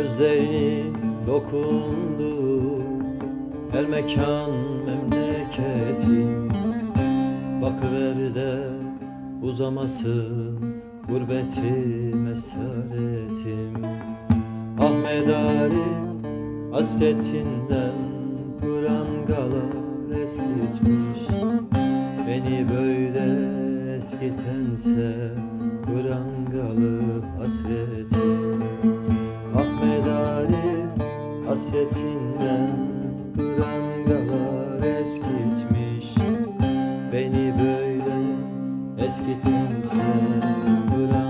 Gözlerini dokundu. Her mekan memleketim Bakıver de uzamasın Gurbetim esaretim Ahmet Ali hasretinden Prangalar eskitmiş. Beni böyle eskitense Prangalı hasretim hasretinden Prangalar eskitmiş. Beni böyle eskitense Prangalı